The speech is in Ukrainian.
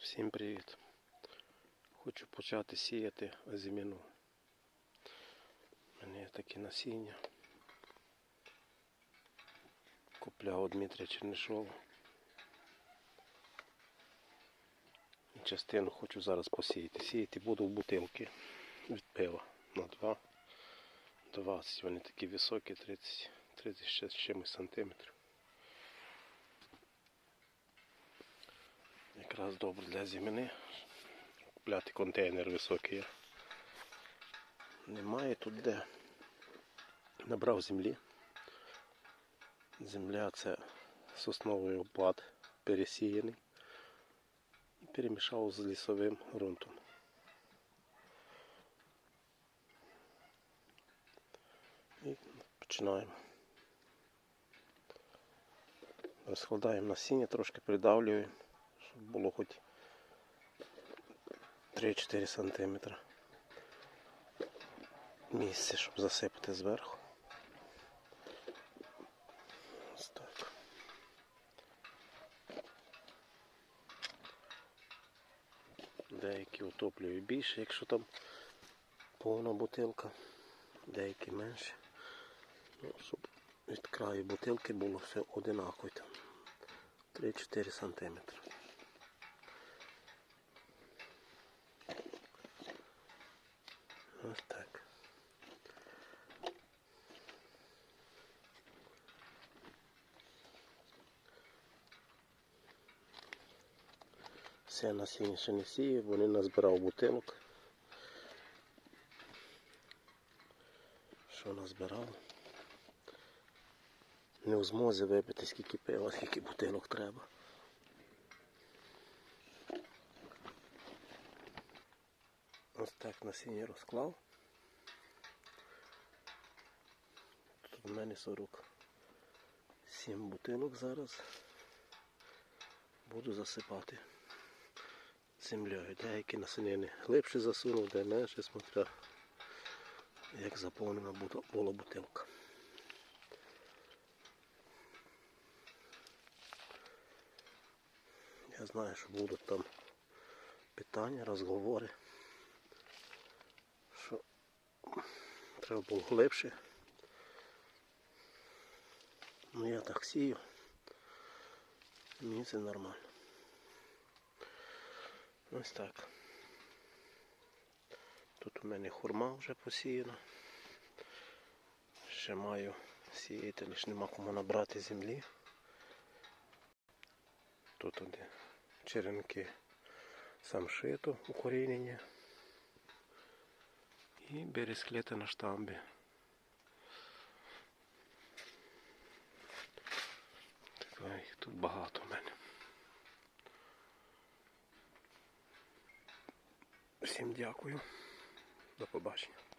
Всім привіт! Хочу почати сіяти озимину. У мене є такі насіння. Купляв у Дмитрія Чернишова. Частину хочу зараз посіяти. Сіяти буду в бутилки від пива на 2. 20. Вони такі високі, 30, 30 з чимось сантиметрів. Якраз добре для зимини. Купляти контейнер високий. Немає тут де. Набрав землі. Земля це сосновий опад пересіяний і перемішав з лісовим ґрунтом. І починаємо. Розкладаємо насіння, трошки придавлюємо, щоб було хоч 3-4 см місце, щоб засипати зверху. Ось так. Деякі утоплюю більше, якщо там повна бутилка, деякі менше. Ну, щоб від краю бутилки було все одинаково. Там 3-4 сантиметри. Ось так. Все насіння ще не сіє, вони назбирав бутилок. Що назбирав? Не в змозі випити скільки пива, скільки бутилок треба. Ось так насіння розклав. Тут у мене 47 бутилок зараз. Буду засипати землею. Деякі насінини глибше засунув, де менше, смотря як заповнена була бутилка. Я знаю, що будуть там питання, розговори. Треба було глибше. Ну я так сію. Мені це нормально. Ось так. Тут у мене хурма вже посіяна. Ще маю сіяти, лише нема кому набрати землі. Тут один черенки самшиту укорінення і бересклети на штамбі. Так, їх тут багато в мене. Всім дякую. До побачення.